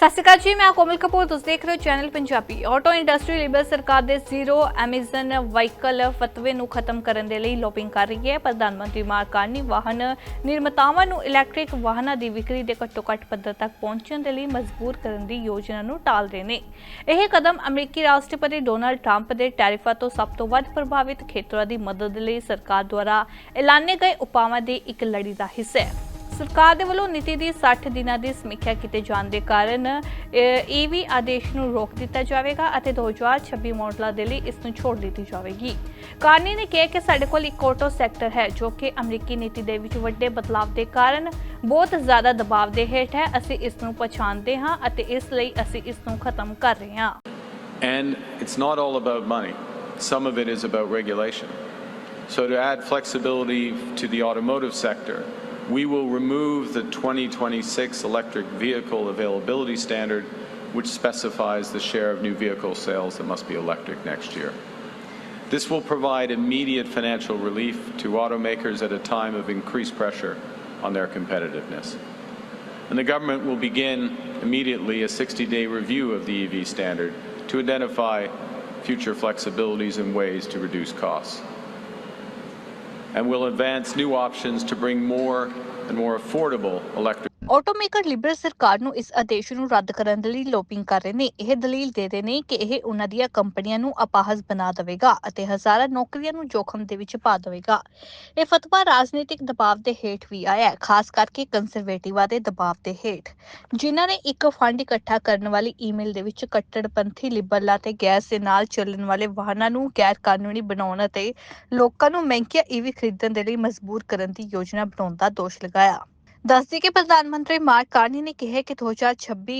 ਸਤਿ ਸ਼੍ਰੀ ਅਕਾਲ ਜੀ, ਮੈਂ ਕੋਮਲ ਕਪੂਰ, ਤੁਸੀਂ ਦੇਖ ਰਹੇ ਹੋ channel Punjabi auto industry Liberal ਸਰਕਾਰ ਦੇ ਜ਼ੀਰੋ ਐਮਿਸ਼ਨ ਵਹੀਕਲ ਫਤਵੇ ਨੂੰ ਖਤਮ ਕਰਨ ਦੇ ਲਈ ਲੋਬਿੰਗ ਕਰ ਰਹੀ ਹੈ। ਪ੍ਰਧਾਨ ਮੰਤਰੀ ਮਾਰਕਾਨੀ ਵਾਹਨ ਨਿਰਮਾਤਾਵਾਂ ਨੂੰ ਇਲੈਕਟ੍ਰਿਕ ਵਾਹਨਾਂ ਦੀ ਵਿਕਰੀ ਦੇ ਘੱਟੋ ਘੱਟ ਪੱਧਰ ਤੱਕ ਪਹੁੰਚਣ ਦੇ ਲਈ ਮਜਬੂਰ ਕਰਨ ਦੀ ਯੋਜਨਾ ਨੂੰ ਟਾਲ ਰਹੇ ਨੇ। ਇਹ ਕਦਮ ਅਮਰੀਕੀ ਰਾਸ਼ਟਰਪਤੀ ਡੋਨਾਲਡ ਟਰੰਪ ਦੇ ਟੈਰਿਫਾਂ ਤੋਂ ਸਭ ਤੋਂ ਵੱਧ ਪ੍ਰਭਾਵਿਤ ਖੇਤਰਾਂ ਦੀ ਮਦਦ ਲਈ ਸਰਕਾਰ ਦੁਆਰਾ ਐਲਾਨੇ ਗਏ ਉਪਾਵਾਂ ਦੀ ਇੱਕ ਲੜੀ ਦਾ ਹਿੱਸਾ ਹੈ। ਸਰਕਾਰ ਦੇ ਵੱਲੋਂ ਨੀਤੀ ਦੀ 60 ਦਿਨਾਂ ਦੀ ਸਮੀਖਿਆ ਕੀਤੇ ਜਾਣ ਦੇ ਕਾਰਨ ਈਵੀ ਆਦੇਸ਼ ਨੂੰ ਰੋਕ ਦਿੱਤਾ ਜਾਵੇਗਾ ਅਤੇ 2026 ਮਾਡਲਾਂ ਦੇ ਲਈ ਇਸ ਨੂੰ ਛੋੜ ਦਿੱਤੀ ਜਾਵੇਗੀ ਕਾਰਨੀ ਨੇ ਕਿਹਾ ਕਿ ਸਾਡੇ ਕੋਲ ਇੱਕ ਆਟੋ ਸੈਕਟਰ ਹੈ ਜੋ ਕਿ ਅਮਰੀਕੀ ਨੀਤੀ ਦੇ ਵਿੱਚ ਵੱਡੇ ਬਦਲਾਅ ਦੇ ਕਾਰਨ ਬਹੁਤ ਜ਼ਿਆਦਾ ਦਬਾਅ ਦੇ ਹੇਠ ਹੈ ਅਸੀਂ ਇਸ ਨੂੰ ਪਛਾਣਦੇ ਹਾਂ ਅਤੇ ਇਸ ਲਈ ਅਸੀਂ ਇਸ ਨੂੰ ਖਤਮ ਕਰ ਰਹੇ ਹਾਂ And it's not all about money. Some of it is about regulation. So, to add flexibility to the automotive sector, we will remove the 2026 electric vehicle availability standard, which specifies the share of new vehicle sales that must be electric next year. This will provide immediate financial relief to automakers at a time of increased pressure on their competitiveness. And the government will begin immediately a 60 day review of the EV standard to identify future flexibilities and ways to reduce costs. And will advance new options to bring more and more affordable electric. Automaker Liberal ਸਰਕਾਰ ਨੂੰ ਇਸ ਆਦੇਸ਼ ਨੂੰ ਰੱਦ ਕਰਨ ਦੇ ਲਈ ਲੋਬਿੰਗ ਕਰ ਰਹੇ ਨੇ। ਇਹ ਦਲੀਲ ਦੇ ਰਹੇ ਨੇ ਕਿ ਇਹ ਉਹਨਾਂ ਦੀਆਂ ਕੰਪਨੀਆਂ ਨੂੰ ਅਪਾਹਜ ਬਣਾ ਦੇਵੇਗਾ ਅਤੇ ਹਜ਼ਾਰਾਂ ਨੌਕਰੀਆਂ ਨੂੰ ਜੋਖਮ ਦੇ ਵਿੱਚ ਪਾ ਦੇਵੇਗਾ। ਇਹ ਫਤਵਾ ਰਾਜਨੀਤਿਕ ਦਬਾਅ ਦੇ ਹੇਠ ਵੀ ਆਇਆ ਹੈ, ਖਾਸ ਕਰਕੇ ਕੰਜ਼ਰਵੇਟਿਵਾਂ ਦੇ ਦਬਾਅ ਦੇ ਹੇਠ। ਜਿਨ੍ਹਾਂ ਨੇ ਇੱਕ ਫੰਡ ਇਕੱਠਾ ਕਰਨ ਵਾਲੀ ਈਮੇਲ ਦੇ ਵਿੱਚ ਕੱਟੜਪੰਥੀ ਲਿਬਰਲਾਂ ਤੇ ਗੈਸ ਦੇ ਨਾਲ ਚੱਲਣ ਵਾਲੇ ਵਾਹਨਾਂ ਨੂੰ ਗੈਰ ਕਾਨੂੰਨੀ ਬਣਾਉਣ ਅਤੇ ਲੋਕਾਂ ਨੂੰ ਮਹਿੰਗੀਆਂ ਈਵੀ ਖਰੀਦਣ ਦੇ ਲਈ ਮਜਬੂਰ ਕਰਨ ਦੀ ਯੋਜਨਾ ਬਣਾਉਣ ਦਾ ਦੋਸ਼ ਲਗਾਇਆ। ਦੱਸਦੀ ਕਿ ਪ੍ਰਧਾਨ ਮੰਤਰੀ ਮਾਰਕ ਕਾਰਨੀ ਨੇ ਕਿਹਾ ਕਿ 2026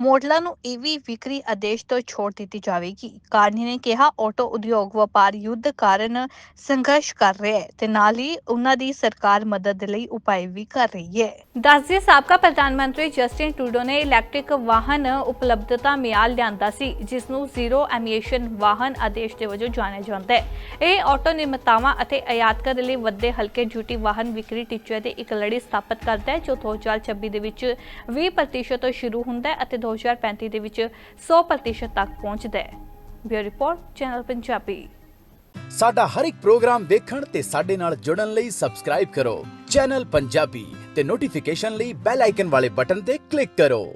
ਮਾਡਲਾਂ ਨੂੰ ਈਵੀ ਵਿਕਰੀ ਆਦੇਸ਼ ਤੋਂ ਛੋੜ ਦਿੱਤੀ ਜਾਵੇਗੀ। ਕਾਰਨੀ ਨੇ ਕਿਹਾ, ਆਟੋ ਉਦਯੋਗ ਵਪਾਰ ਯੁੱਧ ਕਾਰਨ ਸੰਘਰਸ਼ ਕਰ ਰਿਹਾ ਹੈ ਤੇ ਨਾਲ ਹੀ ਉਹਨਾਂ ਦੀ ਸਰਕਾਰ ਮਦਦ ਲਈ ਉਪਾਅ ਵੀ ਕਰ ਰਹੀ ਹੈ। ਦੱਸਦੀ ਸਾਬਕਾ ਪ੍ਰਧਾਨ ਮੰਤਰੀ ਜਸਟਿਨ ਟਰੂਡੋ ਨੇ ਇਲੈਕਟ੍ਰਿਕ ਵਾਹਨ ਉਪਲਬਧਤਾ ਮਿਆਰ ਲਿਆਂਦਾ ਸੀ, ਜਿਸ ਨੂੰ ਜ਼ੀਰੋ ਐਮੀਸ਼ਨ ਵਾਹਨ ਆਦੇਸ਼ ਦੇ ਵਜੋਂ ਜਾਣਿਆ ਜਾਂਦਾ ਹੈ। ਇਹ ਆਟੋ ਨਿਰਮਾਤਾਵਾਂ ਅਤੇ ਆਯਾਤਕਾਂ ਦੇ ਲਈ ਵੱਡੇ ਹਲਕੇ ਡਿਊਟੀ ਵਾਹਨ ਵਿਕਰੀ ਟੀਚੇ ਦੇ ਇੱਕ ਲੜੀ ਸਥਾਪਿਤ ਕਰ ਹੈ, ਜੋ 2026 ਦੇ ਵਿੱਚ 20% ਤੋਂ ਸ਼ੁਰੂ ਹੁੰਦਾ ਹੈ ਅਤੇ 2035 ਦੇ ਵਿੱਚ 100% ਤੱਕ ਪਹੁੰਚਦਾ ਹੈ। Bureau report, channel Punjabi. ਸਾਡਾ ਹਰ ਇੱਕ ਪ੍ਰੋਗਰਾਮ ਦੇਖਣ ਤੇ ਸਾਡੇ ਨਾਲ ਜੁੜਨ ਲਈ ਸਬਸਕ੍ਰਾਈਬ ਕਰੋ। ਚੈਨਲ ਪੰਜਾਬੀ ਤੇ ਨੋਟੀਫਿਕੇਸ਼ਨ ਲਈ ਬੈਲ ਆਈਕਨ ਵਾਲੇ ਬਟਨ ਤੇ ਕਲਿੱਕ ਕਰੋ।